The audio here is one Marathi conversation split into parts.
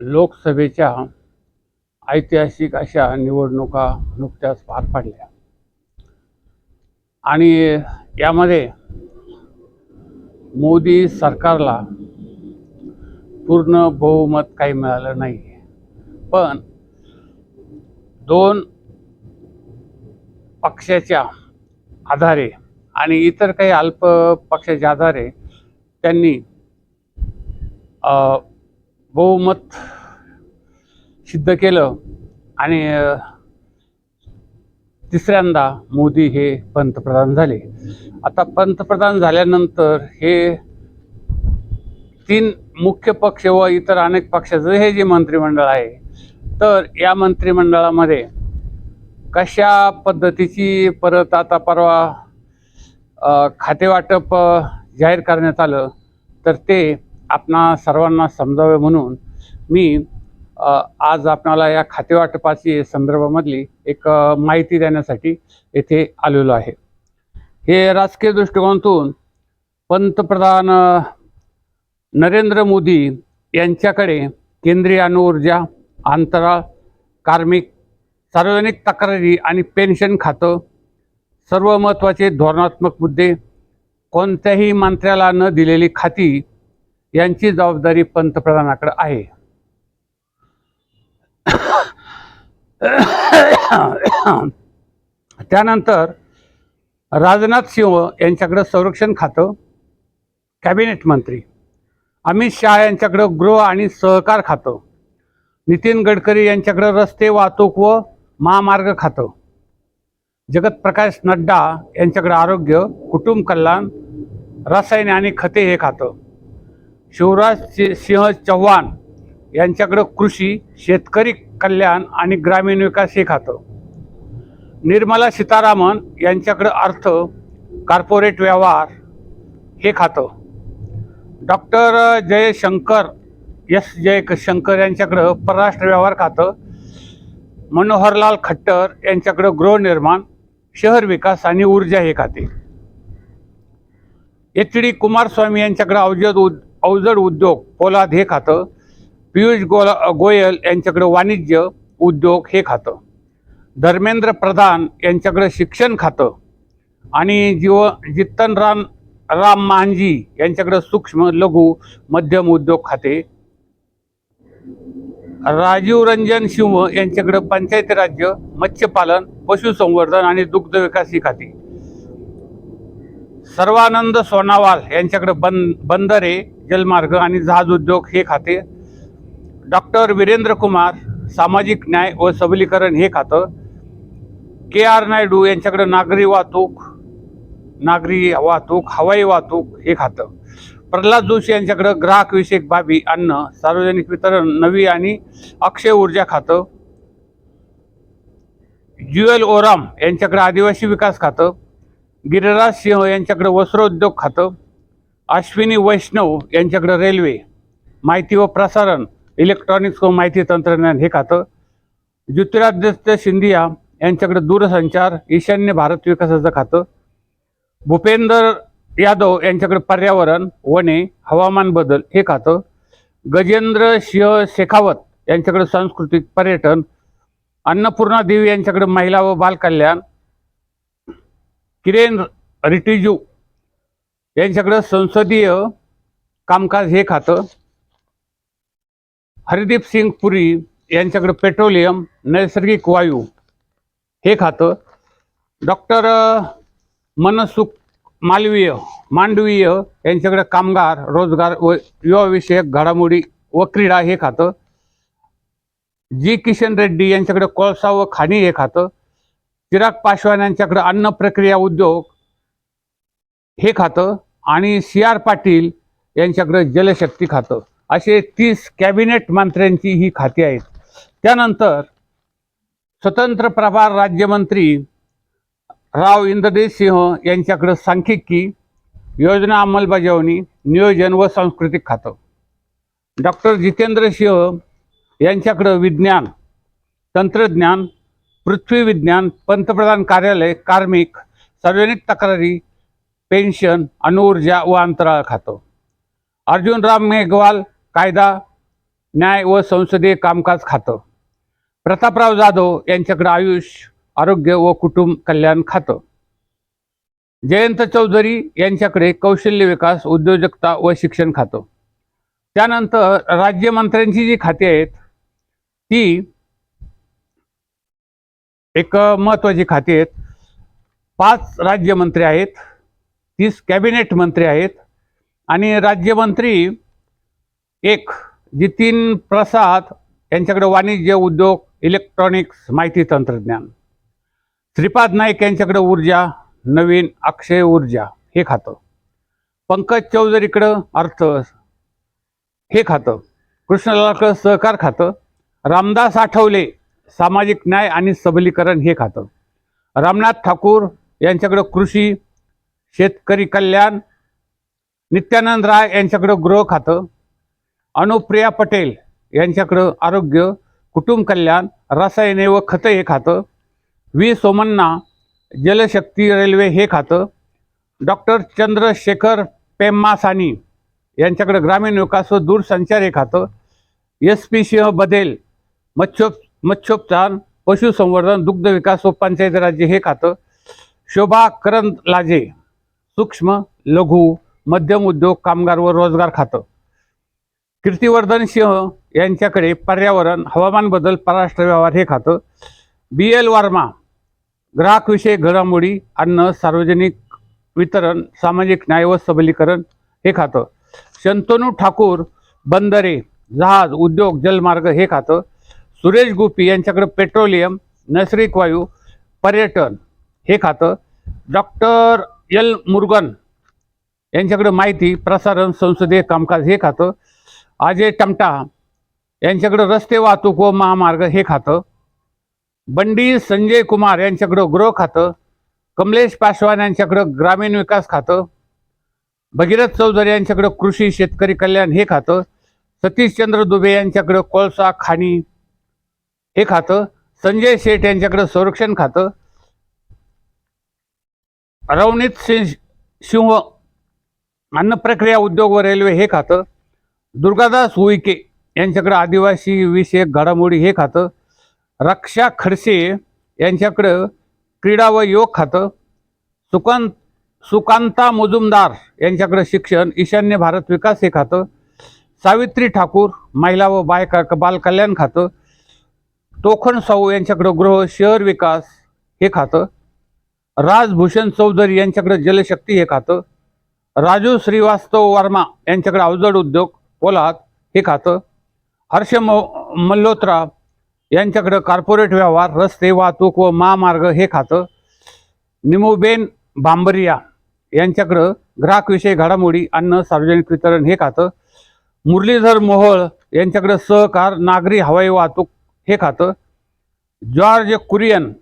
लोकसभेच्या ऐतिहासिक अशा निवडणुका नुकत्याच पार पडल्या. आणि यामध्ये मोदी सरकारला पूर्ण बहुमत काही मिळालं नाही पण दोन पक्षाच्या आधारे आणि इतर काही अल्प पक्षाच्या आधारे त्यांनी अ, बहुमत सिद्ध केलं आणि तिसऱ्यांदा मोदी हे पंतप्रधान झाले. आता पंतप्रधान झाल्यानंतर हे तीन मुख्य पक्ष व इतर अनेक पक्षाचं हे जे मंत्रिमंडळ आहे तर या मंत्रिमंडळामध्ये कशा पद्धतीची परत आता परवा खातेवाटप जाहीर करण्यात आलं तर ते आपणा सर्वांना समजावे म्हणून मी आज आपणाला या खातेवाटपाची संदर्भामधली एक माहिती देण्यासाठी येथे आलेलो आहे. हे राजकीय दृष्टिकोनातून पंतप्रधान नरेंद्र मोदी यांच्याकडे केंद्रीय अणुऊर्जा अंतराळ कार्मिक सार्वजनिक तक्रारी आणि पेन्शन खातं सर्व महत्त्वाचे धोरणात्मक मुद्दे कोणत्याही मंत्र्याला न दिलेली खाती यांची जबाबदारी पंतप्रधानाकडे आहे. त्यानंतर राजनाथ सिंह यांच्याकडं संरक्षण खातं कॅबिनेट मंत्री अमित शहा यांच्याकडं गृह आणि सहकार खातं नितीन गडकरी यांच्याकडं रस्ते वाहतूक व महामार्ग खातं जगत प्रकाश नड्डा यांच्याकडे आरोग्य कुटुंब कल्याण रसायने आणि खते हे खातं. शिवराज सिंह चव्हाण यांच्याकडं कृषी शेतकरी कल्याण आणि ग्रामीण विकास हे खातं. निर्मला सीतारामन यांच्याकडं अर्थ कार्पोरेट व्यवहार हे खातं. डॉक्टर जयशंकर एस जयशंकर यांच्याकडं परराष्ट्र व्यवहार खातं. मनोहरलाल खट्टर यांच्याकडं गृहनिर्माण शहर विकास आणि ऊर्जा हे खाते. एच डी कुमारस्वामी यांच्याकडं अवजड उद अवजड उद्योग पोलाद हे खातं. पियुष गोला गोयल यांच्याकडं वाणिज्य उद्योग हे खातं. धर्मेंद्र प्रधान यांच्याकडं शिक्षण खातं. आणि जीव जित्तन राम राम मांझी यांच्याकडं सूक्ष्म लघु मध्यम उद्योग खाते. राजीव रंजन सिंह यांच्याकडं पंचायती राज्य मत्स्यपालन पशुसंवर्धन आणि दुग्ध विकास ही खाती. सर्वानंद सोनावाल यांच्याकडे बंद बंदरे जलमार्ग आणि जहाज उद्योग हे खाते. डॉक्टर वीरेंद्र कुमार सामाजिक न्याय व सबलीकरण हे खातं. के आर नायडू यांच्याकडे नागरी वाहतूक नागरी वाहतूक हवाई वाहतूक हे खातं. प्रल्हाद जोशी यांच्याकडं ग्राहकविषयक बाबी अन्न सार्वजनिक वितरण नवी आणि अक्षय ऊर्जा खातं. ज्युएल ओराम यांच्याकडे आदिवासी विकास खातं. गिरिराज सिंह यांच्याकडे वस्त्रोद्योग खातं. अश्विनी वैष्णव यांच्याकडं रेल्वे माहिती व प्रसारण इलेक्ट्रॉनिक्स व माहिती तंत्रज्ञान हे खातं. ज्योतिरादित्य सिंधिया यांच्याकडे दूरसंचार ईशान्य भारत विकासाचं खातं. भूपेंदर यादव यांच्याकडे पर्यावरण वने हवामान बदल हे खातं. गजेंद्र सिंह शेखावत यांच्याकडे सांस्कृतिक पर्यटन. अन्नपूर्णा देवी यांच्याकडे महिला व बालकल्याण. किरेन रिटिजू यांच्याकडं संसदीय कामकाज हे खातं. हरदीप सिंग पुरी यांच्याकडं पेट्रोलियम नैसर्गिक वायू हे खातं. डॉक्टर मनसुख मालवीय मांडवीय यांच्याकडे कामगार रोजगार व युवाविषयक घडामोडी व क्रीडा हे खातं. जी किशन रेड्डी यांच्याकडे कोळसा व खाणी हे खातं. चिराग पासवान यांच्याकडे अन्न प्रक्रिया उद्योग हे खातं आणि सी आर पाटील यांच्याकडे जलशक्ती खातं. असे तीस कॅबिनेट मंत्र्यांची ही खाती आहेत. त्यानंतर स्वतंत्र प्रभार राज्यमंत्री राव इंद्रदेश सिंह यांच्याकडं सांख्यिकी योजना अंमलबजावणी नियोजन व सांस्कृतिक खातं. डॉक्टर जितेंद्र सिंह यांच्याकडं विज्ञान तंत्रज्ञान पृथ्वी विज्ञान पंतप्रधान कार्यालय कार्मिक सार्वजनिक तक्रारी पेन्शन अणुऊर्जा व अंतराळ खातं. अर्जुन राम मेघवाल कायदा न्याय व संसदीय कामकाज खातं. प्रतापराव जाधव यांच्याकडे आयुष आरोग्य व कुटुंब कल्याण खातं. जयंत चौधरी यांच्याकडे कौशल्य विकास उद्योजकता व शिक्षण खातं. त्यानंतर राज्यमंत्र्यांची जी खाती आहेत ती एक महत्त्वाची खाती आहेत. पाच राज्यमंत्री आहेत. तीस कॅबिनेट मंत्री आहेत. आणि राज्यमंत्री एक जितीन प्रसाद यांच्याकडे वाणिज्य उद्योग इलेक्ट्रॉनिक्स माहिती तंत्रज्ञान. श्रीपाद नाईक यांच्याकडे ऊर्जा नवीन अक्षय ऊर्जा हे खातं. पंकज चौधरीकडं अर्थ हे खातं. कृष्णलालकडं सहकार खातं. रामदास आठवले सामाजिक न्याय आणि सबलीकरण हे खातं. रामनाथ ठाकूर यांच्याकडं कृषी शेतकरी कल्याण नित्यानंद राय यांच्याकडं गृह खातं अनुप्रिया पटेल यांच्याकडं आरोग्य कुटुंब कल्याण रसायने व खतं हे खातं व्ही सोमन्ना जलशक्ती रेल्वे हे खातं डॉक्टर चंद्रशेखर पेम्मासानी यांच्याकडे ग्रामीण विकास व दूरसंचार हे खातं एस पी सिंह बदेल मत्स्योप मत्स्योपचार पशुसंवर्धन दुग्ध विकास व पंचायत राज्य हे खातं शोभा करंदलाजे सूक्ष्म लघु मध्यम उद्योग कामगार व रोजगार खातं. कीर्तिवर्धन सिंह यांच्याकडे पर्यावरण हवामान बदल परराष्ट्र व्यवहार हे खातं. बी एल वर्मा ग्राहकविषयक घडामोडी अन्न सार्वजनिक वितरण सामाजिक न्याय व सबलीकरण हे खातं. शंतनू ठाकूर बंदरे जहाज उद्योग जलमार्ग हे खातं. सुरेश गोपी यांच्याकडे पेट्रोलियम नैसर्गिक वायू पर्यटन हे खातं. डॉक्टर एल मुरुगन यांच्याकडे माहिती प्रसारण संसदीय कामकाज हे खातं. अजय टमटा यांच्याकडं रस्ते वाहतूक व महामार्ग हे खातं. बंडी संजय कुमार यांच्याकडं गृह खातं. कमलेश पासवान यांच्याकडं ग्रामीण विकास खातं. भगीरथ चौधरी यांच्याकडं कृषी शेतकरी कल्याण हे खातं. सतीशचंद्र दुबे यांच्याकडं कोळसा खाणी हे खातं. संजय शेठ यांच्याकडं संरक्षण खातं. रवनीत सिंह सिंह अन्न प्रक्रिया उद्योग व रेल्वे हे खातं दुर्गादास उईके यांच्याकडं आदिवासी विषयक घडामोडी हे खातं रक्षा खडसे यांच्याकडं क्रीडा व योग खातं सुकांत सुकांता मुजुमदार यांच्याकडं शिक्षण ईशान्य भारत विकास हे खातं सावित्री ठाकूर महिला व बायका बालकल्याण खातं तोखण साऊ यांच्याकडं गृह शहर विकास हे खातं राजभूषण चौधरी यांच्याकडे जलशक्ती हे खातं राजू श्रीवास्तव वर्मा यांच्याकडे अवजड उद्योग पोलाद हे खातं हर्ष म मल्होत्रा यांच्याकडं कॉर्पोरेट व्यवहार रस्ते वाहतूक व महामार्ग हे खातं निमोबेन बांबरिया यांच्याकडं ग्राहकविषयी घडामोडी अन्न सार्वजनिक वितरण हे खातं मुरलीधर मोहोळ यांच्याकडं सहकार नागरी हवाई वाहतूक हे खातं जॉर्ज कुरियन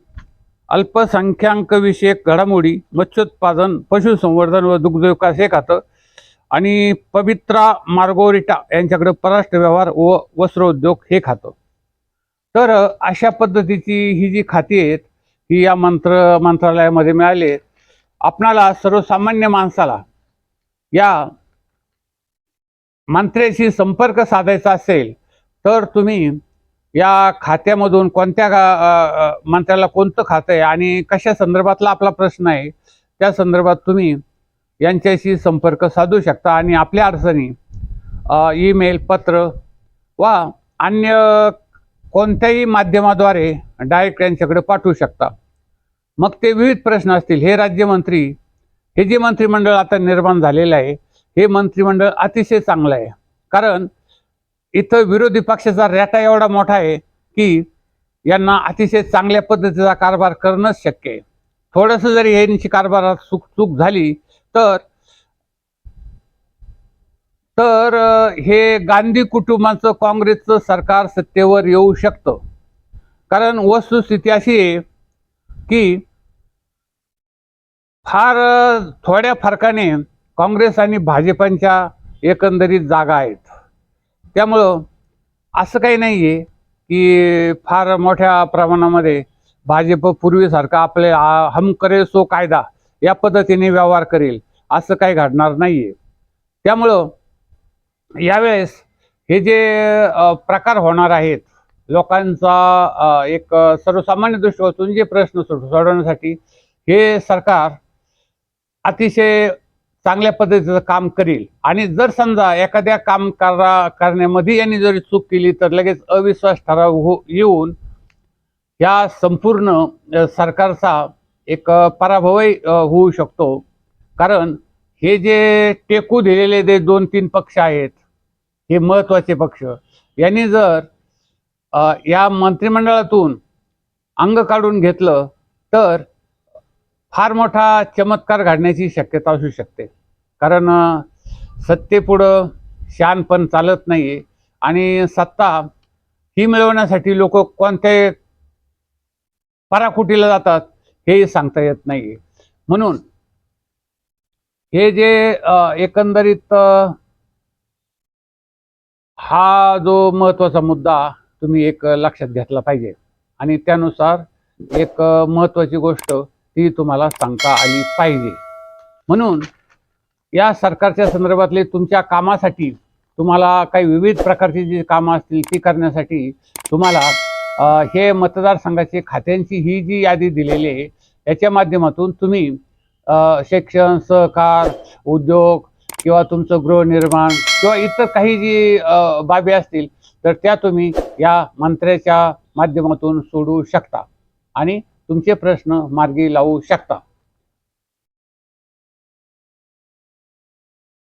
अल्पसंख्याक घडामोडी मत्स्योत्पादन पशुसंवर्धन व दुग्धविकास हे खातं. आणि पवित्रा मार्गोरिटा यांच्याकडे परराष्ट्र व्यवहार व वस्त्रोद्योग हे खातं. तर अशा पद्धतीची ही जी खाती आहेत ही या मंत्र मंत्रालयामध्ये मिळाली आहेत. आपणाला सर्वसामान्य माणसाला या मंत्र्याशी संपर्क साधायचा असेल तर तुम्ही या खात्यामधून कोणत्या मंत्र्याला कोणतं खातं आहे आणि कशा संदर्भातला आपला प्रश्न आहे त्या संदर्भात तुम्ही यांच्याशी संपर्क साधू शकता आणि आपल्या अडचणी ईमेल पत्र वा अन्य कोणत्याही माध्यमाद्वारे डायरेक्ट यांच्याकडे पाठवू शकता. मग ते विविध प्रश्न असतील. हे राज्यमंत्री हे जे मंत्रिमंडळ आता निर्माण झालेलं आहे हे मंत्रिमंडळ अतिशय चांगलं आहे. कारण इथं विरोधी पक्षाचा रॅटा एवढा मोठा आहे की यांना अतिशय चांगल्या पद्धतीचा कारभार करणंच शक्य आहे. थोडंसं जरी यांची कारभारात चूक चूक झाली तर तर हे गांधी कुटुंबाचं काँग्रेसचं सरकार सत्तेवर येऊ शकतं. कारण वस्तुस्थिती अशी आहे की फार थोड्या फरकाने काँग्रेस आणि भाजपांच्या एकंदरीत जागा आहेत. त्यामुळं असं काही नाही आहे की फार मोठ्या प्रमाणामध्ये भाजप पूर्वीसारखा आपले हम करे सो कायदा या पद्धतीने व्यवहार करेल असं काही घडणार नाही आहे त्यामुळं यावेळेस हे जे प्रकार होणार आहेत लोकांचा एक सर्वसामान्य दृष्टिकोनातून जे प्रश्न सोड सोडवण्यासाठी हे सरकार अतिशय चांगल्या पद्धतीचं काम करील. आणि जर समजा एखाद्या काम करा करण्यामध्ये यांनी जरी चूक केली तर लगेच अविश्वास ठराव हो येऊन या संपूर्ण सरकारचा एक पराभवही होऊ शकतो. कारण हे जे टेकू दिलेले जे दोन तीन पक्ष आहेत हे महत्त्वाचे पक्ष. यांनी जर या मंत्रिमंडळातून अंग काढून घेतलं तर फार मोठा चमत्कार घडण्याची शक्यता असू शकते. कारण सत्तेपुढं शान पण चालत नाही आणि सत्ता ही मिळवण्यासाठी लोक कोणत्याही पराकुटीला जातात हेही सांगता येत नाही म्हणून हे जे एकंदरीत हा जो महत्त्वाचा मुद्दा तुम्ही एक लक्षात घेतला पाहिजे. आणि त्यानुसार एक महत्वाची महत्त्वाची गोष्ट ती तुम्हाला सांगता आली पाहिजे. म्हणून या सरकारच्या संदर्भातले तुमच्या कामासाठी तुम्हाला काही विविध प्रकारची जी कामं असतील ती करण्यासाठी तुम्हाला अ, हे मतदारसंघाचे खात्यांची ही जी यादी दिलेली आहे याच्या माध्यमातून तुम्ही शिक्षण सहकार उद्योग किंवा तुमचं गृहनिर्माण किंवा इतर काही जी बाबी असतील तर त्या तुम्ही या मंत्र्याच्या माध्यमातून सोडू शकता. आणि तुमचे प्रश्न मार्गी लावू शकता.